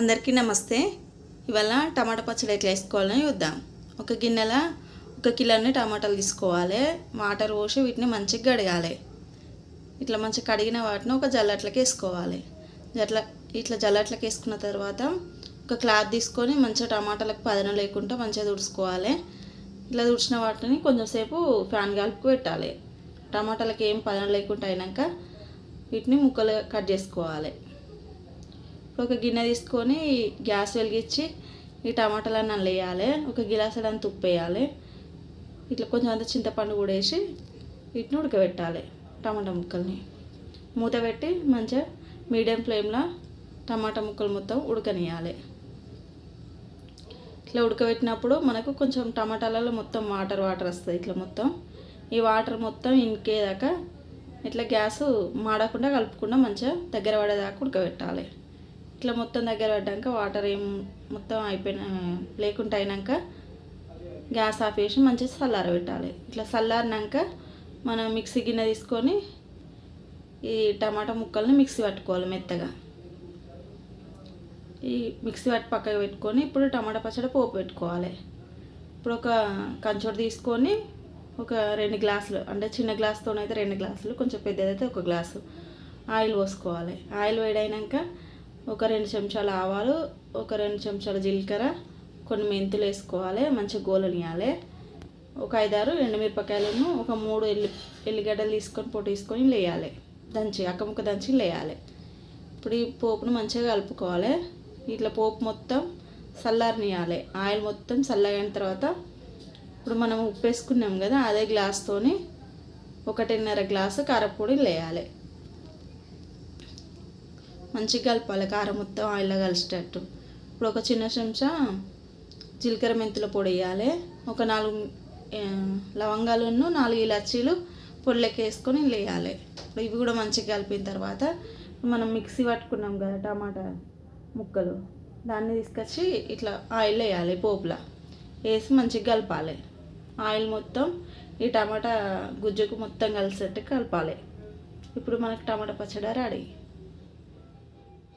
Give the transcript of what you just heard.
అందరికీ నమస్తే. ఇవాళ టమాటా పచ్చడి ఎట్లా వేసుకోవాలని చూద్దాం. ఒక గిన్నెల ఒక కిలోని టమాటాలు తీసుకోవాలి. వాటర్ పోసి వీటిని మంచిగా కడగాలి. ఇట్లా మంచిగా కడిగిన వాటిని ఒక జల్లట్లకి వేసుకోవాలి. జట్ల ఇట్లా జల్లట్లకి వేసుకున్న తర్వాత ఒక క్లాత్ తీసుకొని మంచిగా టమాటాలకు పదన లేకుండా మంచిగా తుడుచుకోవాలి. ఇట్లా తుడిచిన వాటిని కొంచెం సేపు ఫ్యాన్ గాలికి పెట్టాలి. టమాటాలకు ఏం పదన లేకుండా అయినాక వీటిని ముక్కలు కట్ చేసుకోవాలి. ఒక గిన్నె తీసుకొని గ్యాస్ వెలిగించి ఈ టమాటాలన్నీ అందులో వేయాలి. ఒక గిలాసుడు అంత ఉప్పు వేయాలి. ఇట్లా కొంచెం అంత చింతపండు కూడా వేసి వీటిని ఉడకబెట్టాలి టమాటా ముక్కల్ని. మూత పెట్టి మంచిగా మీడియం ఫ్లేమ్లో టమాటా ముక్కలు మొత్తం ఉడకనియాలి ఇట్లా ఉడకబెట్టినప్పుడు మనకు కొంచెం టమాటాలలో మొత్తం వాటర్ వాటర్ వస్తుంది ఇట్లా మొత్తం. ఈ వాటర్ మొత్తం ఇంకేదాకా ఇట్లా గ్యాస్ మాడకుండా కలుపుకుండా మంచిగా దగ్గర పడేదాకా ఉడకబెట్టాలి. ఇట్లా మొత్తం దగ్గర పడ్డాక వాటర్ ఏం మొత్తం అయిపోయిన లేకుండా అయినాక గ్యాస్ ఆఫ్ చేసి మంచిగా చల్లారబెట్టాలి ఇట్లా చల్లారినాక మనం మిక్సీ గిన్నె తీసుకొని ఈ టమాటా ముక్కల్ని మిక్సీ పట్టుకోవాలి మెత్తగా. ఈ మిక్సీ పట్టి పక్కకు పెట్టుకొని ఇప్పుడు టమాటా పచ్చడి పోపు పెట్టుకోవాలి. ఇప్పుడు ఒక కంచోడు తీసుకొని ఒక రెండు గ్లాసులు అంటే చిన్న గ్లాస్తోనైతే రెండు గ్లాసులు కొంచెం పెద్దదైతే ఒక గ్లాసు ఆయిల్ పోసుకోవాలి. ఆయిల్ వేడైనాక ఒక రెండు చెంచాల ఆవాలు ఒక రెండు చెంచాల జీలకర్ర కొన్ని మెంతులు వేసుకోవాలి మంచిగా గోలనియాలి. ఒక ఐదారు ఎండుమిరపకాయలను ఒక మూడు ఎల్లి ఎల్లిగడ్డలు తీసుకొని పొట్టు తీసుకొని లేయాలి. దంచి అక్కముక్క దంచి లేయాలి. ఇప్పుడు ఈ పోపును మంచిగా కలుపుకోవాలి. ఇట్లా పోపు మొత్తం చల్లారనియాలి. ఆయిల్ మొత్తం చల్లగైన తర్వాత ఇప్పుడు మనం ఉప్పు వేసుకున్నాం కదా అదే గ్లాస్తోని ఒకటిన్నర గ్లాసు కారపొడి లేయాలి. మంచిగా కలపాలి కారం మొత్తం ఆయిల్లో కలిసేటట్టు. ఇప్పుడు ఒక చిన్న చెంచా జీలకర్ర మెంతుల పొడి వేయాలి. ఒక నాలుగు ఆ, లవంగాలను నాలుగు ఇలాచీలు పొడిలోకి వేసుకొని వేయాలి. ఇప్పుడు ఇవి కూడా మంచిగా కలిపిన తర్వాత మనం మిక్సీ పట్టుకున్నాం కదా టమాటా ముక్కలు దాన్ని తీసుకొచ్చి ఇట్లా ఆయిల్ వేయాలి పోపులా. వేసి మంచిగా కలపాలి. ఆయిల్ మొత్తం ఈ టమాటా గుజ్జుకు మొత్తం కలిసేట్టు కలపాలి. ఇప్పుడు మనకి టమాటా పచ్చడి ready.